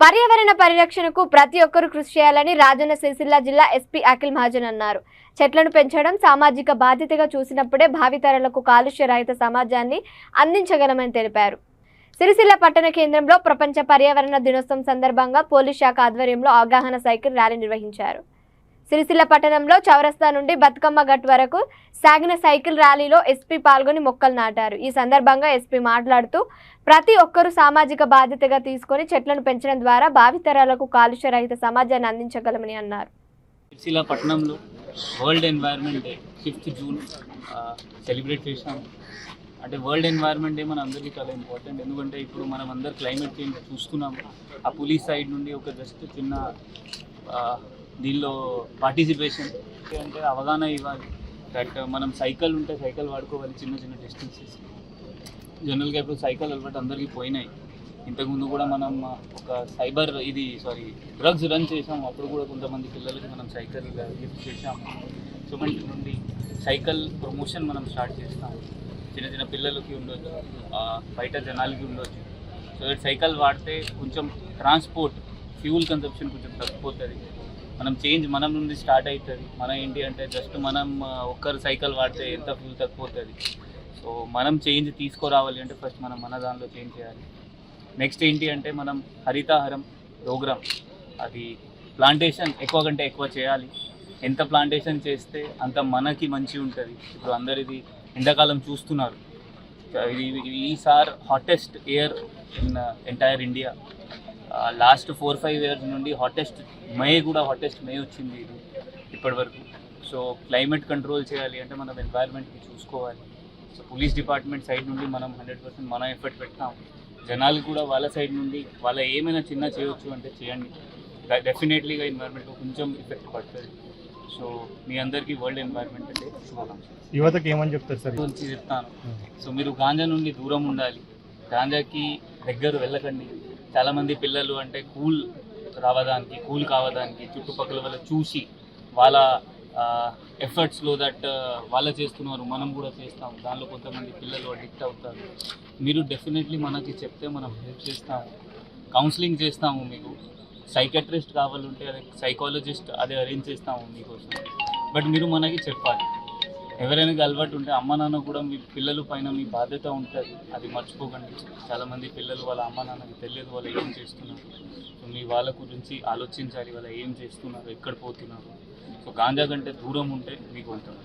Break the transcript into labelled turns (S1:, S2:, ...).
S1: పర్యావరణ పరిరక్షణకు ప్రతి ఒక్కరూ కృషి చేయాలని రాజన్న సిరిసిల్ల జిల్లా ఎస్పీ అఖిల్ మహాజన్ అన్నారు. చెట్లను పెంచడం సామాజిక బాధ్యతగా చూసినప్పుడే భావితరాలకు కాలుష్య రహిత సమాజాన్ని అందించగలమని తెలిపారు. సిరిసిల్ల పట్టణ కేంద్రంలో ప్రపంచ పర్యావరణ దినోత్సవం సందర్భంగా పోలీస్ శాఖ ఆధ్వర్యంలో అవగాహన సైకిల్ ర్యాలీ నిర్వహించారు. సిరిసిల్ల పట్టణంలో చౌరస్తా నుండి బతుకమ్మ ఘట్ వరకు సాగిన సైకిల్ ర్యాలీలో ఎస్పీ పాల్గొని మొక్కలు నాటారు. ఈ సందర్భంగా ఎస్పీ మాట్లాడుతూ ప్రతి ఒక్కరూ సామాజిక బాధ్యతగా తీసుకొని చెట్లను పెంచడం ద్వారా భావితరాలకు కాలుష్య రహిత సమాజాన్ని అందించగలమని అన్నారు.
S2: సిరిసిల్ల పట్టణంలో world environment day fifth June celebrate చేసాము అంటే వరల్డ్ ఎన్వైర్న్మెంట్ డే మన అందరికీ చాలా ఇంపార్టెంట్ ఎందుకంటే ఇప్పుడు మనం అందరు క్లైమేట్ చేంజ్ చూస్తున్నాం. ఆ పోలీస్ సైడ్ నుండి ఒక జస్ట్ చిన్న దీనిలో పార్టిసిపేషన్ అంటే అవగాహన ఇవ్వాలి. దట్ మనం సైకిల్ ఉంటే సైకిల్ వాడుకోవాలి చిన్న చిన్న డిస్టెన్సెస్ జనరల్గా ఇప్పుడు సైకిల్ అలవాటు అందరికీ పోయినాయి. ఇంతకుముందు కూడా మనం ఒక సైబర్ ఇది సారీ డ్రగ్స్ రన్ చేసాం అప్పుడు కూడా కొంతమంది పిల్లలకి మనం సైకిల్ గిఫ్ట్ చేసాం సో మన నుండి సైకిల్ ప్రమోషన్ మనం స్టార్ట్ చేస్తాం. చిన్న చిన్న పిల్లలకి ఉండొచ్చు బయట జనాలకి ఉండొచ్చు. సో సైకిల్ వాడితే కొంచెం ట్రాన్స్పోర్ట్ ఫ్యూల్ కన్సంప్షన్ కొంచెం తగ్గిపోతుంది. మనం చేంజ్ మనం నుండి స్టార్ట్ అవుతుంది మన ఏంటి అంటే జస్ట్ మనం ఒక్కరు సైకిల్ వాడితే ఎంత ఫ్యూల్ తగ్గిపోతుంది సో మనం చేంజ్ తీసుకురావాలి అంటే ఫస్ట్ మనం మన దానిలో చేంజ్ చేయాలి. నెక్స్ట్ ఏంటి అంటే మనం హరితాహారం ప్రోగ్రామ్ అది ప్లాంటేషన్ ఎక్కువ కంటే ఎక్కువ చేయాలి. ఎంత ప్లాంటేషన్ చేస్తే అంత మనకి మంచి ఉంటుంది. ఇప్పుడు అందరిది ఎండాకాలం చూస్తున్నారు. ఇది hottest year in entire India last four five years నుండి హాటెస్ట్ మే కూడా హాటెస్ట్ మే వచ్చింది ఇది ఇప్పటి వరకు సో క్లైమేట్ కంట్రోల్ చేయాలి అంటే మనం ఎన్వైర్న్మెంట్ని చూసుకోవాలి. సో పోలీస్ డిపార్ట్మెంట్ సైడ్ నుండి మనం హండ్రెడ్ పర్సెంట్ మన ఎఫర్ట్ పెట్టాం. జనాలు కూడా వాళ్ళ సైడ్ నుండి వాళ్ళ ఏమైనా చిన్న చేయొచ్చు అంటే చేయండి. డెఫినెట్లీగా ఎన్వైర్న్మెంట్ కొంచెం ఎఫెక్ట్ పడుతుంది. సో మీ అందరికీ వరల్డ్ ఎన్వైర్న్మెంట్ అంటే శుభాకాంక్షలు.
S3: యువతకి ఏమని చెప్తారు సార్?
S2: గురించి చెప్తాను. సో మీరు గాంజా నుండి దూరం ఉండాలి. గాంజాకి దగ్గర వెళ్ళకండి. చాలామంది పిల్లలు అంటే కూల్ రావడానికి కూల్ కావడానికి చుట్టుపక్కల వల్ల చూసి వాళ్ళ ఎఫర్ట్స్లో దట్ వాళ్ళు చేస్తున్నారు మనం కూడా చేస్తాం. దానిలో కొంతమంది పిల్లలు అడిక్ట్ అవుతారు. మీరు డెఫినెట్లీ మనకి చెప్తే మనం హెల్ప్ చేస్తాము కౌన్సిలింగ్ చేస్తాము మీకు. సైకట్రిస్ట్ కావాలంటే అదే సైకాలజిస్ట్ అదే అరేంజ్ చేస్తాము మీకోసం. బట్ మీరు మనకి చెప్పాలి. ఎవరైనా అలవాటు ఉంటే అమ్మ నాన్న కూడా మీ పిల్లల పైన మీ బాధ్యత ఉంటుంది. అది మర్చిపోకండి. చాలామంది పిల్లలు వాళ్ళ అమ్మ నాన్నకి తెలియదు వాళ్ళు ఏం చేస్తున్నారు. సో మీ వాళ్ళ గురించి ఆలోచించాలి. వాళ్ళు ఏం చేస్తున్నారు? ఎక్కడ పోతున్నారు? సో గాంజా కంటే దూరం ఉంటే మీకు ఉంటుంది.